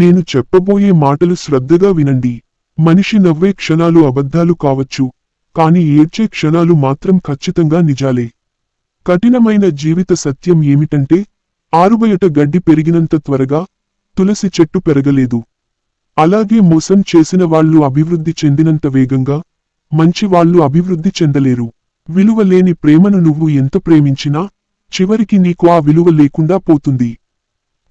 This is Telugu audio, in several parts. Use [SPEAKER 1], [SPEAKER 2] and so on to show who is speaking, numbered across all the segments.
[SPEAKER 1] నేను చెప్పబోయే మాటలు శ్రద్ధగా వినండి. మనిషి నవ్వే క్షణాలు అబద్ధాలు కావచ్చు కాని ఏడ్చే క్షణాలు మాత్రం ఖచ్చితంగా నిజాలే. కఠినమైన జీవిత సత్యం ఏమిటంటే ఆరుబయట గడ్డి పెరిగినంత త్వరగా తులసి చెట్టు పెరగలేదు. అలాగే మోసం చేసిన వాళ్ళు అభివృద్ధి చెందినంత వేగంగా మంచి వాళ్ళు అభివృద్ధి చెందలేరు. విలువ లేని ప్రేమను నువ్వు ఎంత ప్రేమించినా చివరికి నీకు ఆ విలువ లేకుండా పోతుంది.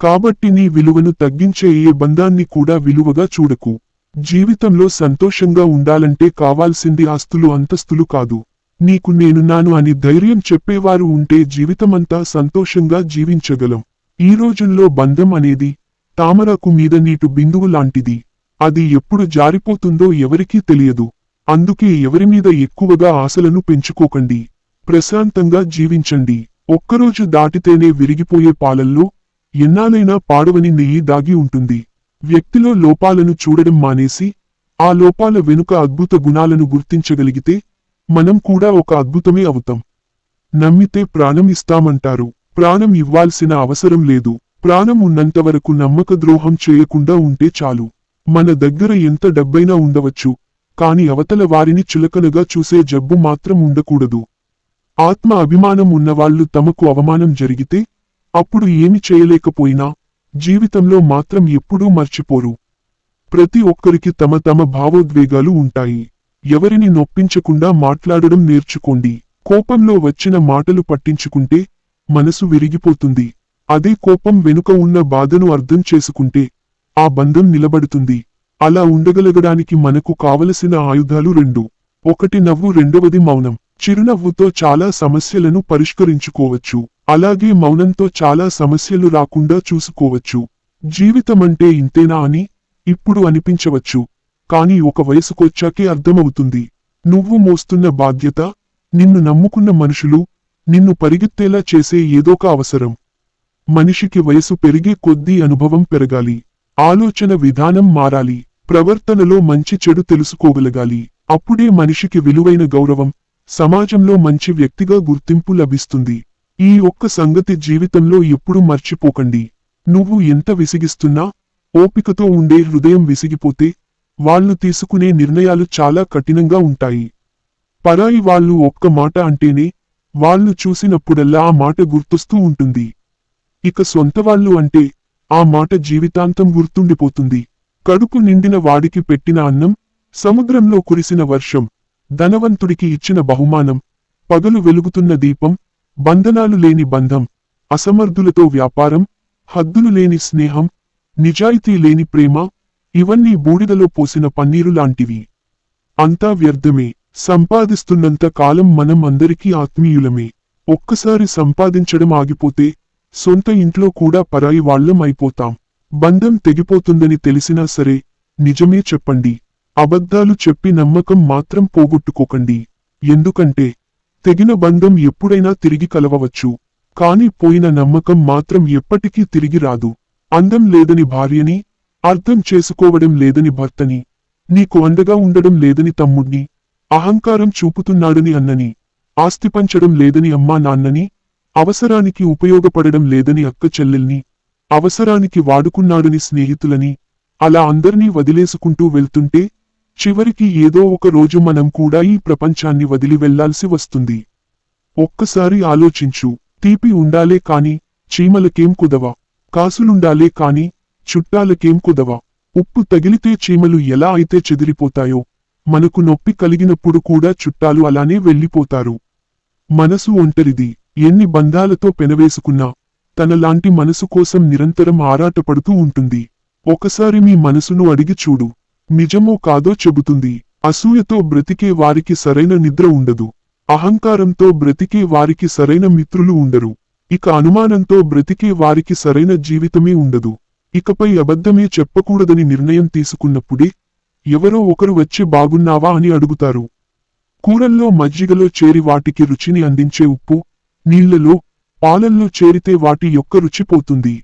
[SPEAKER 1] కాబట్టి నీ విలువను తగ్గించే ఏ బంధాన్ని కూడా విలువగా చూడకు. జీవితంలో సంతోషంగా ఉండాలంటే కావాల్సింది ఆస్తులు అంతస్తులు కాదు. నీకు నేనున్నాను అని ధైర్యం చెప్పేవారు ఉంటే జీవితమంతా సంతోషంగా జీవించగలం. ఈ రోజుల్లో బంధం అనేది తామరకు మీద నీటు బిందువు లాంటిది. అది ఎప్పుడు జారిపోతుందో ఎవరికీ తెలియదు. అందుకే ఎవరి మీద ఎక్కువగా ఆశలను పెంచుకోకండి. ప్రశాంతంగా జీవించండి. ఒక్కరోజు దాటితేనే విరిగిపోయే పాలల్లో ఎన్నాలైనా పాడవని నెయ్యి దాగి ఉంటుంది. వ్యక్తిలో లోపాలను చూడడం మానేసి ఆ లోపాల వెనుక అద్భుత గుణాలను గుర్తించగలిగితే మనం కూడా ఒక అద్భుతమే అవుతాం. నమ్మితే ప్రాణం ఇస్తామంటారు. ప్రాణం ఇవ్వాల్సిన అవసరం లేదు. ప్రాణం ఉన్నంతవరకు నమ్మక ద్రోహం చేయకుండా ఉంటే చాలు. మన దగ్గర ఎంత డబ్బైనా ఉండవచ్చు. కాని అవతల వారిని చులకనగా చూసే జబ్బు మాత్రం ఉండకూడదు. ఆత్మ అభిమానం ఉన్నవాళ్ళు తమకు అవమానం జరిగితే అప్పుడు ఏమి చేయలేకపోయినా జీవితంలో మాత్రం ఎప్పుడూ మర్చిపోరు. ప్రతి ఒక్కరికి తమ తమ భావోద్వేగాలు ఉంటాయి. ఎవరిని నొప్పించకుండా మాట్లాడడం నేర్చుకోండి. కోపంలో వచ్చిన మాటలు పట్టించుకుంటే మనసు విరిగిపోతుంది. అదే కోపం వెనుక ఉన్న బాధను అర్థం చేసుకుంటే ఆ బంధం నిలబడుతుంది. అలా ఉండగలగడానికి మనకు కావలసిన ఆయుధాలు రెండు. ఒకటి నవ్వు రెండవది మౌనం. చిరునవ్వుతో చాలా సమస్యలను పరిష్కరించుకోవచ్చు. అలాగే మౌనంతో చాలా సమస్యలు రాకుండా చూసుకోవచ్చు. జీవితమంటే ఇంతేనా అని ఇప్పుడు అనిపించవచ్చు. కాని ఒక వయసుకొచ్చాకే అర్థమవుతుంది. నువ్వు మోస్తున్న బాధ్యత నిన్ను నమ్ముకున్న మనుషులు నిన్ను పరిగెత్తేలా చేసే ఏదోక అవసరం. మనిషికి వయసు పెరిగే కొద్దీ అనుభవం పెరగాలి. ఆలోచన విధానం మారాలి. ప్రవర్తనలో మంచి చెడు తెలుసుకోగలగాలి. అప్పుడే మనిషికి విలువైన గౌరవం సమాజంలో మంచి వ్యక్తిగా గుర్తింపు లభిస్తుంది. ఈ ఒక్క సంగతి జీవితంలో ఎప్పుడూ మర్చిపోకండి. నువ్వు ఎంత విసిగిస్తున్నా ఓపికతో ఉండే హృదయం విసిగిపోతే వాళ్ళు తీసుకునే నిర్ణయాలు చాలా కఠినంగా ఉంటాయి. పరాయి వాళ్ళు ఒక్క మాట అంటేనే వాళ్ళు చూసినప్పుడల్లా ఆ మాట గుర్తొస్తూ ఉంటుంది. ఇక సొంతవాళ్ళు అంటే ఆ మాట జీవితాంతం గుర్తుండిపోతుంది. కడుపు నిండిన వాడికి పెట్టిన అన్నం సముద్రంలో కురిసిన వర్షం ధనవంతుడికి ఇచ్చిన బహుమానం పగలు వెలుగుతున్న దీపం బంధనాలు లేని బంధం అసమర్థులతో వ్యాపారం హద్దులు లేని స్నేహం నిజాయితీ లేని ప్రేమ ఇవన్నీ బూడిదలో పోసిన పన్నీరు లాంటివి. అంతా వ్యర్థమే. సంపాదిస్తున్నంత కాలం మనం అందరికీ ఆత్మీయులమే. ఒక్కసారి సంపాదించడం ఆగిపోతే సొంత ఇంట్లో కూడా పరాయి వాళ్ళం అయిపోతాం. బంధం తెగిపోతుందని తెలిసినా సరే నిజమే చెప్పండి. అబద్ధాలు చెప్పి నమ్మకం మాత్రం పోగొట్టుకోకండి. ఎందుకంటే తెగిన బంధం ఎప్పుడైనా తిరిగి కలవవచ్చు. కాని పోయిన నమ్మకం మాత్రం ఎప్పటికీ తిరిగి రాదు. అందం లేదని భార్యని అర్థం చేసుకోవడం లేదని భర్తని నీకు అండగా ఉండడం లేదని తమ్ముణ్ణి అహంకారం చూపుతున్నాడని అన్నని ఆస్తి పంచడం లేదని అమ్మా నాన్నని అవసరానికి ఉపయోగపడడం లేదని అక్క చెల్లెల్ని అవసరానికి వాడుకున్నాడని స్నేహితులని అలా అందర్నీ వదిలేసుకుంటూ వెళ్తుంటే చివరికి ఏదో ఒక రోజు మనం కూడా ఈ ప్రపంచాన్ని వదిలి వెళ్ళాల్సి వస్తుంది. ఒక్కసారి ఆలోచించు తీపి ఉండాలే కాని చీమలకేం కుదవ? కాసులుండాలే కాని చుట్టాలకేం కుదవ? ఉప్పు తగిలితే చీమలు ఎలా అయితే చెదిరిపోతాయో మనకు నొప్పి కలిగినప్పుడు కూడా చుట్టాలు అలానే వెళ్ళిపోతారు. మనసు ఒంటరిది ఎన్ని బంధాలతో పెనవేసుకున్నా తనలాంటి మనసు కోసం నిరంతరం ఆరాటపడుతూ ఉంటుంది. ఒకసారి మీ మనసును అడిగి చూడు. నిజమో కాదో చెబుతుంది. అసూయతో బ్రతికే వారికి సరైన నిద్ర ఉండదు. అహంకారంతో బ్రతికే వారికి సరైన మిత్రులు ఉండరు. ఇక అనుమానంతో బ్రతికే వారికి సరైన జీవితమే ఉండదు. ఇకపై అబద్ధమే చెప్పకూడదని నిర్ణయం తీసుకున్నప్పుడే ఎవరో ఒకరు వచ్చి బాగున్నావా అని అడుగుతారు. కూరల్లో మజ్జిగలో చేరి వాటికి రుచిని అందించే ఉప్పు నీళ్ళలో పాలల్లో చేరితే వాటి యొక్క రుచి పోతుంది.